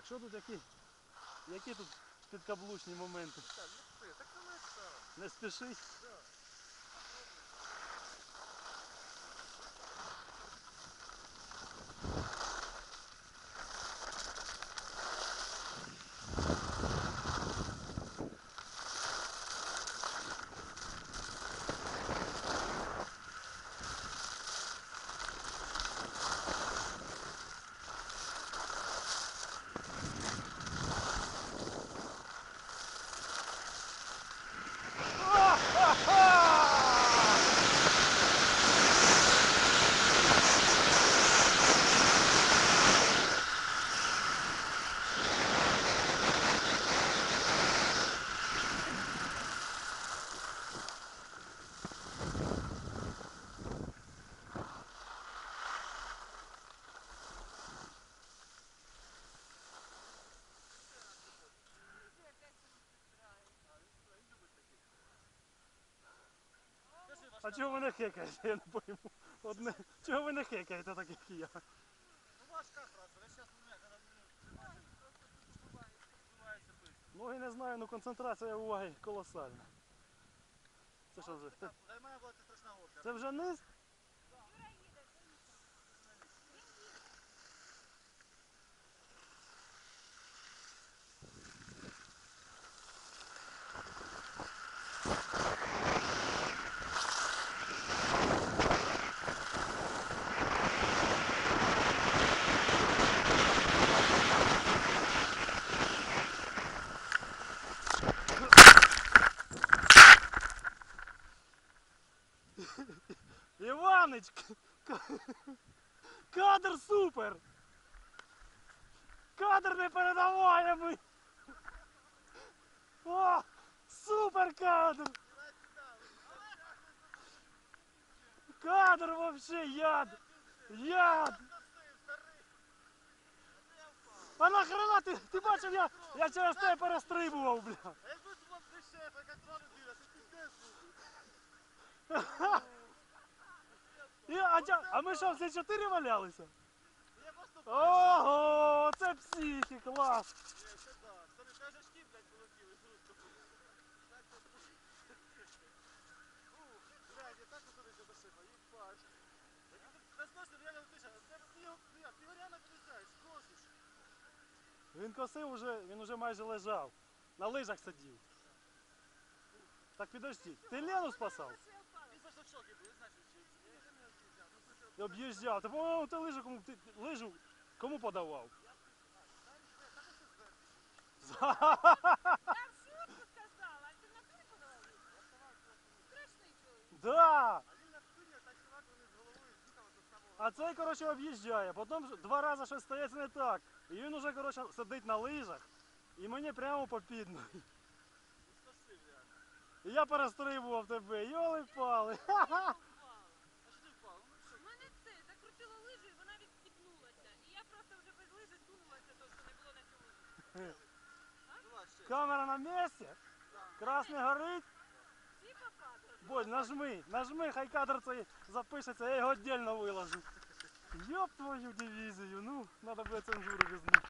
Так, що тут які? Які тут підкаблучні моменти? Так, ну ти, так не і Не Не спішить. А чого ви не хекаєте? Я не пойму. Одне. Чого ви не хекаєте, так як і я? Ну важка траса, ви зараз мене збивається быстро. Ну не знаю, але концентрація уваги колосальна. Це що вже? Це. Це вже низ? Іванич! к- к- Кадр супер! Кадр непередаваємий! О! Супер кадр! Кадр вообще яд! Яд! А нахрена ти, ти бачив, я, я через тебе перестрибував, бля. А якби це була б шеф, як дрон біля, це піздець був. І, а, тя- а ми що, всі чотири валялися? Я. Ого, це психі, клас! Він косив уже, він уже майже лежав. На лижах сидів. Так підожди, ти Лену спасав? Об'їжджав. Ти, по-моєму, ти лижу кому ти лижу кому подавав? Я а. А цей, коротше, об'їжджає. Потім два рази щось стається не так. І він уже, коротше, сидить на лижах. І мені прямо попідно. Він скосив, реально. І я перестрибував тебе. Йоли пали. А що? У мене це закрутило лижу і вона відстіпнулася. І я просто вже без лижи сунулася, то що не було на цьому. Камера на місці. Красний горить. Всі нажми, нажми, хай кадр цей запишеться, я його віддільно виложу. Йоп твою дивізію, ну, треба буде цензуру візьму.